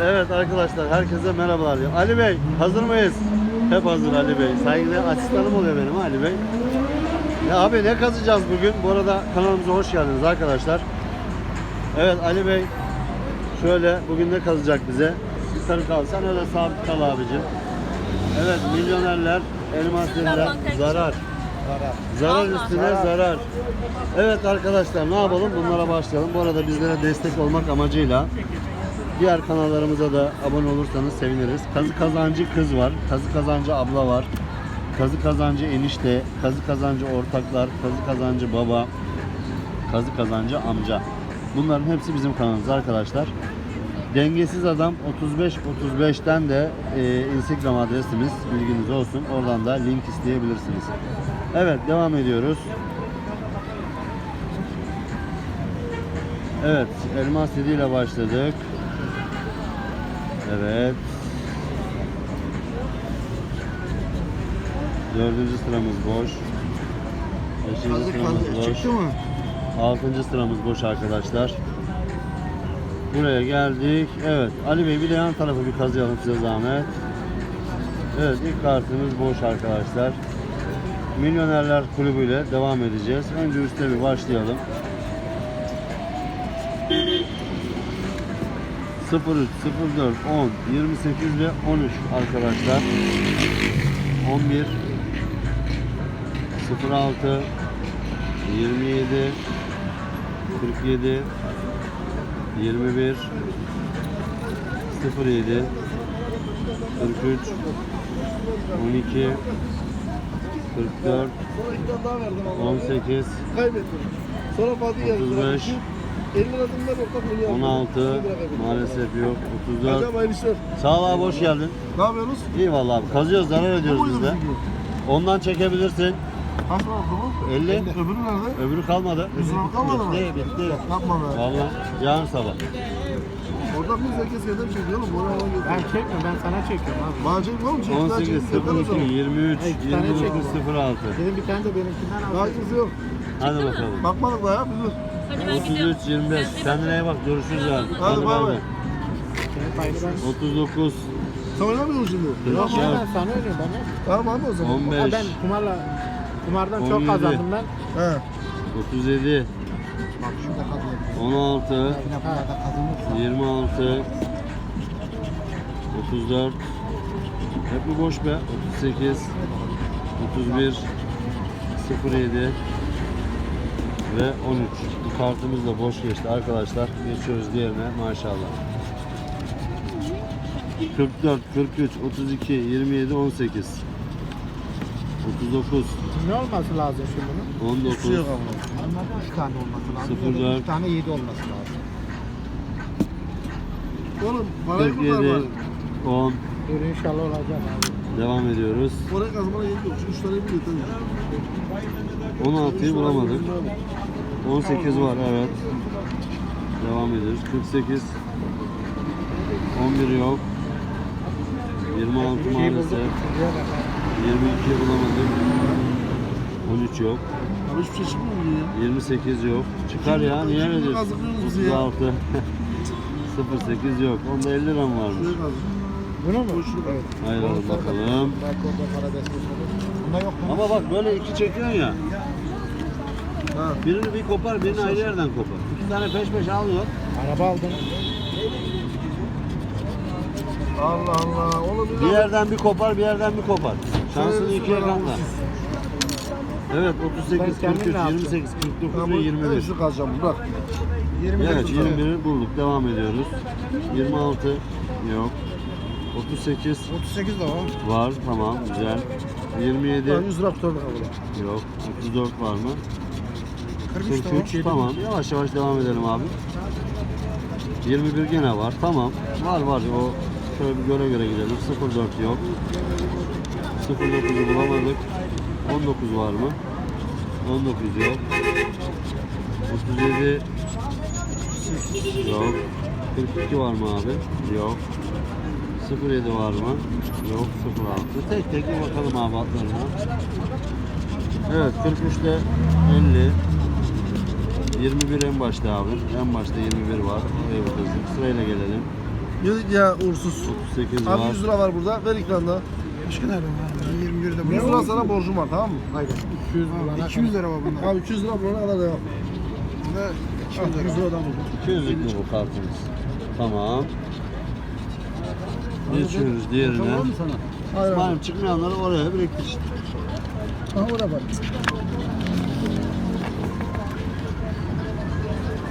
Evet arkadaşlar herkese merhabalar. diyor. Ali Bey hazır mıyız? Hep hazır Ali Bey. Saygıdeğer asistanım oluyor benim Ali Bey. Ya abi ne kazacağız bugün? Bu arada kanalımıza hoş geldiniz arkadaşlar. Evet Ali Bey şöyle bugün ne kazacak bize? Yukarı kal. Sen öyle sabit kal abicim. Evet milyonerler, elmasliler, zarar. Zarar üstüne zarar. Evet arkadaşlar ne yapalım? Bunlara başlayalım. Bu arada bizlere destek olmak amacıyla diğer kanallarımıza da abone olursanız seviniriz. Kazı kazancı kız var. Kazı kazancı abla var. Kazı kazancı enişte, kazı kazancı ortaklar, kazı kazancı baba, kazı kazancı amca. Bunların hepsi bizim kanalımız arkadaşlar. Dengesiz adam 35 35'ten de e, Instagram adresimiz bilginiz olsun. Oradan da link isteyebilirsiniz. Evet devam ediyoruz. Evet elmas ile başladık. Evet. Dördüncü sıramız boş. Beşinci sıramız boş. Çıktı mı? Altıncı sıramız boş arkadaşlar. Buraya geldik. Evet. Ali Bey bir de yan tarafı bir kazıyalım size zahmet. Evet ilk kartımız boş arkadaşlar. Milyonerler kulübüyle devam edeceğiz. Önce üstte bir başlayalım. 03, 04, 10, 28 ve 13 arkadaşlar. 11, 06, 27, 47, 21, 07, 43, 12, 44, Sonra iki tane daha verdim ama. 18, Kaybettim. Sonra Fatih geldi. 35, 50 liradan ver ortak milyon. 16, maalesef yok, 34. Acaba hayırlı işler. Sağ ol abi hoş geldin. Ne yapıyorsunuz? İyi vallahi abi. Kazıyoruz, zarar ediyoruz biz de. Ondan çekebilirsin. Kaç var bu? 50. Öbürü nerede? Öbürü kalmadı. Öbürü kalmadı mı? Bitti, bitti. Yapma be. Vallahi yarın sabah. Orada biz herkes yerden çekiyor oğlum. Bana hava Ben çekmiyorum, ben sana çekiyorum abi. Bana çekme oğlum. Çek, daha 18, çeksin, yeter o 02, zaman. 23, Hey, iki tane 29, çekiyorum. 06. Dedim bir tane de benimkinden Daha al. kimse yok. Hadi bakalım. Bakmadık daha ya. Bir dur. 33, 25. Kendine iyi bak. Görüşürüz yarın. Hadi bay bay. bay. Senin payını ben... 39, Sen oynamıyor musun şimdi? Yok. Ya ben sana oynuyorum ben ya. Tamam abi o zaman. 15, Ha, ben kumarla... Kumardan çok 17. kazandım ben. He. 37, Bak şurada kazandım. 16, Yine kumarda kazanırsam. 26, 34, hep bu boş be. 38, 31, 07 ve 13. Bu kartımız da boş geçti arkadaşlar. Geçiyoruz diğerine maşallah. 44, 43, 32, 27, 18. 39, Ne olması lazım şimdi bunun? 19, Hiçbir şey yok ama. Onlardan 3 tane olması lazım. Sıfır ya da dört. 3 tane 7 olması lazım. Oğlum parayı kurtar 47, bari. 10. Dur inşallah olacak abi. Devam ediyoruz. Oraya kazmana gerek yok. Şu üç tane bir yeter. 16'yı bulamadık. 18 var evet. Devam ediyoruz. 48 11 yok. 26 Bir şey bulduk. maalesef. Şuraya bak abi. 22 bulamadık. 13 yok. Abi hiçbir şey çıkmıyor mu ya? 28 yok. Çıkar ya niye öyle diyorsun? Kazıklıyorsunuz bizi ya. 36 08 yok. Onda 50 lira mı varmış? Bunu mu? Evet. Hayır bakalım. Belki orada para desteği Bunda yok mu? Ama bak böyle iki çekiyorsun ya. Ha. Birini bir kopar, birini ayrı yerden kopar. İki tane peş peş alıyor. Araba aldım. Allah Allah. Oğlum bir Bir yerden bir kopar, bir yerden bir kopar. Şansını Şöyle ikiye bir katla. Evet 38, Ben kendim 43, ne yapacağım? 28, 49 Ben ve bu 21. hepsini kazacağım. Bırak. 20 Evet 21'i bulduk. Devam ediyoruz. 26 yok. 38 38 de var. var. Tamam güzel. 27 Ben 100 lira tutarım abi. yok. 34 var mı? 43 de var. 43 tamam. Yavaş yavaş devam edelim abi. 21 gene var. Tamam. Var var. O şöyle bir göre göre gidelim. 04 yok. 09'u bulamadık. 19 var mı? 19 yok. 37 yok. 42 var mı abi? Yok. 07 var mı? Yok. 06. Tek tek bir bakalım abi atlarına. Evet 43'te 50. 21 en başta abi. En başta 21 var. Oraya bakalım. Sırayla gelelim. Yedik ya uğursuz. 38 var. Abi 100 lira var burada. Ver ekranda. Başka nerede var? 21 de 100 lira sana borcum var tamam mı? Aynen. 200 lira. 200 lira var bunda. Abi 200 lira buna ne kadar devam. Bunda 200 lira. 100 liradan buldum. 200'lük mü bu kartımız? Tamam. Geçiyoruz diğerine. sana? Hayır. İsmail çıkmayanları oraya biriktir. Aha orada bak.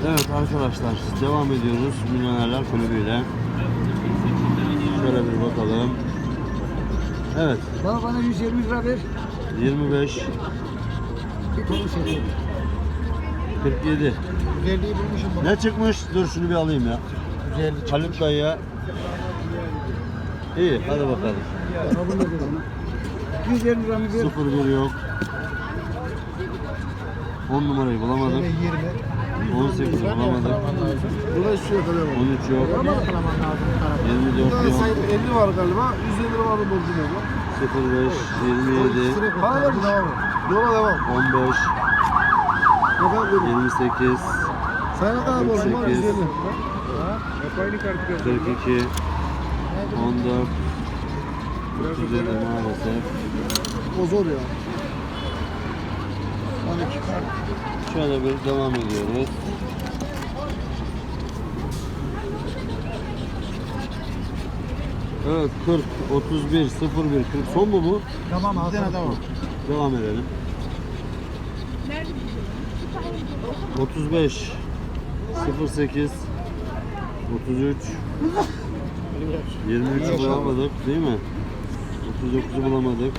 Evet arkadaşlar devam ediyoruz Milyonerler Kulübü'yle. Şöyle bir bakalım. Evet Bana bana 120 lira ver. 25, Bir konu çekeyim. 47. 150'yi bulmuşum bak. Ne çıkmış? Dur şunu bir alayım ya. 150 çıktı. Haluk dayıya. İyi hadi bakalım. Kabul ediyorum. 120 lira mı ver? 01 yok. 10 numarayı bulamadık. Şöyle 20. 18 bulamadık. Burada hiçbir şey yakalayamadım. 13 yok. Ama yakalaman lazım. 24 Burada yok. sayı 50 var galiba. 150 lira var da borcum var. 05, 27, Bana ver devam. Yola devam. 15, Ne kadar veriyorsun? 28, Sana ne kadar borcum var? 48. 150. Hep aynı kartı 42, 14, 37 maalesef. O zor ya. 12 kart. Şöyle bir devam ediyoruz. Evet 40, 31, 01, 40 son mu bu? Tamam daha var. Devam edelim. 35 08 33 23'ü bulamadık değil mi? 39'u bulamadık.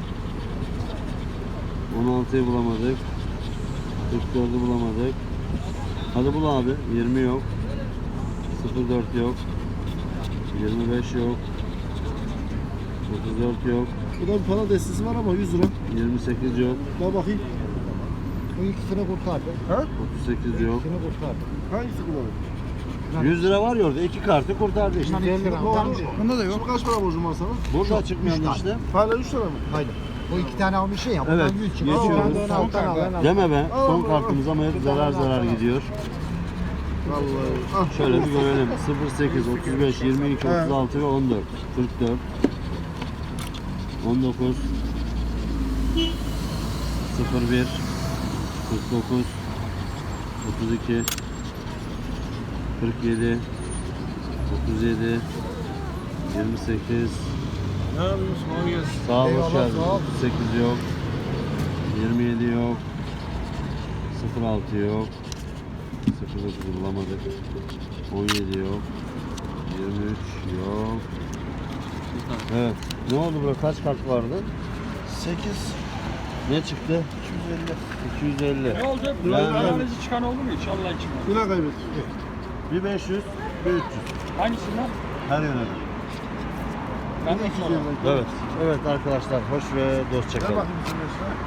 16'yı bulamadık. 44'ü bulamadık. Hadi bul abi. 20 yok. 04 yok. 25 yok. 34 yok. Burada bir para destesi var ama 100 lira. 28 yok. Bak bakayım. Bu ikisini kurtardı. Ha? 38 yok. İkisini kurtardı. Hangisi kullanıyor? 100 lira var ya orada. iki kartı kurtardı işte. 150 lira. Bunda da yok. Şimdi kaç para borcum var sana? Burada çıkmayan üç işte. Hala 3 lira mı? Hayır. O iki tane almış ya. Evet, Bundan 100 çıktı. geçiyoruz. Ondan alttan alan al. Deme be. Son kartımız ama hep zarar zarar gidiyor. Vallahi. Ah, Şöyle bir görelim. 08, 35, 22, Evet. 36 ve 14. 44. 19. 01. 49. 32. 47. 37. 28. Ne yapıyorsun? Kolay gelsin. Sağ ol, Eyvallah, hoş geldin. sağ ol. 38 yok. 27 yok. 06 yok. 09 bulamadık. 17 yok. 23 yok. Evet. Ne oldu burada? Kaç kart vardı? 8. Ne çıktı? 250. 250. Ne oldu? Yani- Aranızı çıkan oldu mu hiç Allah için? Yine kaybettik. Bir 500, bir 300. Hangisinden? Her yöne. Ben de 250. Evet. Evet arkadaşlar hoş ve dostça Ver kalın. bakayım 25 lira.